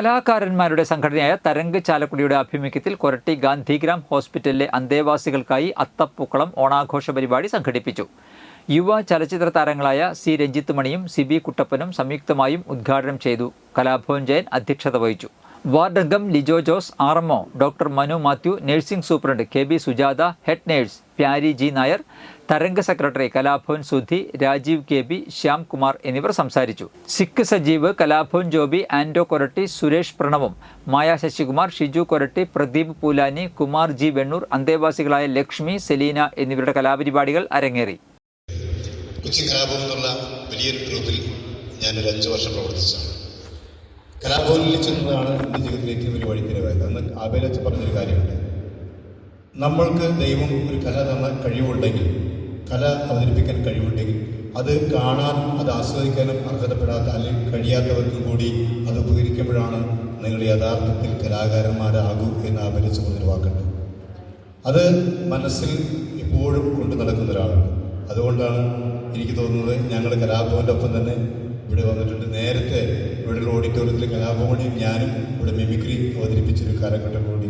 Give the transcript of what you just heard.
കലാകാരന്മാരുടെ സംഘടനയായ തരംഗ് ചാലക്കുടിയുടെ ആഭിമുഖ്യത്തിൽ കൊരട്ടി ഗാന്ധിഗ്രാം ഹോസ്പിറ്റലിലെ അന്തേവാസികൾക്കായി അത്തപ്പൂക്കളം ഓണാഘോഷ പരിപാടി സംഘടിപ്പിച്ചു. യുവ ചലച്ചിത്ര താരങ്ങളായ സി രഞ്ജിത്ത് മണിയും സിബി കുട്ടപ്പനും സംയുക്തമായും ഉദ്ഘാടനം ചെയ്തു. കലാഭവൻ ജയൻ അധ്യക്ഷത വഹിച്ചു. വാർഡംഗം Lijo Jose R doctor Manu Mathew nursing superintendent K B Sujatha head nurse Pyari G Nair Taranga secretary Kalabhavan Sudhi Rajeev K B Shyam Kumar എന്നിവർ സംസാരിച്ചു. സിഖ് സജീവ് കലാഭവൻ ജോബി ആൻഡോ കൊരട്ടി സുരേഷ് പ്രണവും മായ ശശികുമാർ ഷിജു കൊരട്ടി പ്രദീപ് പൂലാനി കുമാർ ജി വെണ്ണൂർ അന്തേവാസികളായ ലക്ഷ്മി സെലീന എന്നിവരുടെ കലാപരിപാടികൾ അരങ്ങേറി. കൊച്ചി കലാഭവൻ എന്നുള്ള വലിയൊരു ഗ്രൂപ്പിൽ ഞാനൊരു അഞ്ച് വർഷം പ്രവർത്തിച്ചതാണ്. കലാഭവനിൽ ചെന്നതാണ് എന്റെ ജീവിതത്തിലെ ഏറ്റവും വലിയ വഴിത്തിരിവായത് അന്ന് ആബേൽ വെച്ച് പറഞ്ഞൊരു കാര്യമുണ്ട്. നമ്മൾക്ക് ദൈവം ഒരു കല തന്ന കഴിവുണ്ടെങ്കിൽ കല അവതരിപ്പിക്കാൻ കഴിവുണ്ടെങ്കിൽ അത് കാണാൻ അത് ആസ്വദിക്കാനും അർഹതപ്പെടാത്ത അല്ലെങ്കിൽ കഴിയാത്തവർക്കും കൂടി അത് ഉപകരിക്കുമ്പോഴാണ് നിങ്ങൾ യഥാർത്ഥത്തിൽ കലാകാരന്മാരാകൂ എന്ന് ആവരിച്ച് പറഞ്ഞൊരു അത് മനസ്സിൽ എപ്പോഴും കൊണ്ടു നടക്കുന്ന ഒരാളാണ്. അതുകൊണ്ടാണ് എനിക്ക് തോന്നുന്നത് ഞങ്ങൾ കലാഭവന്റെ ഒപ്പം തന്നെ ഇവിടെ വന്നിട്ടുണ്ട്. നേരത്തെ ഇവിടെ ഒരു ഓഡിറ്റോറിയത്തിൽ കലാഭവനെയും ഞാനും ഇവിടെ മിമിക്രി അവതരിപ്പിച്ചൊരു കാലഘട്ടം കൂടി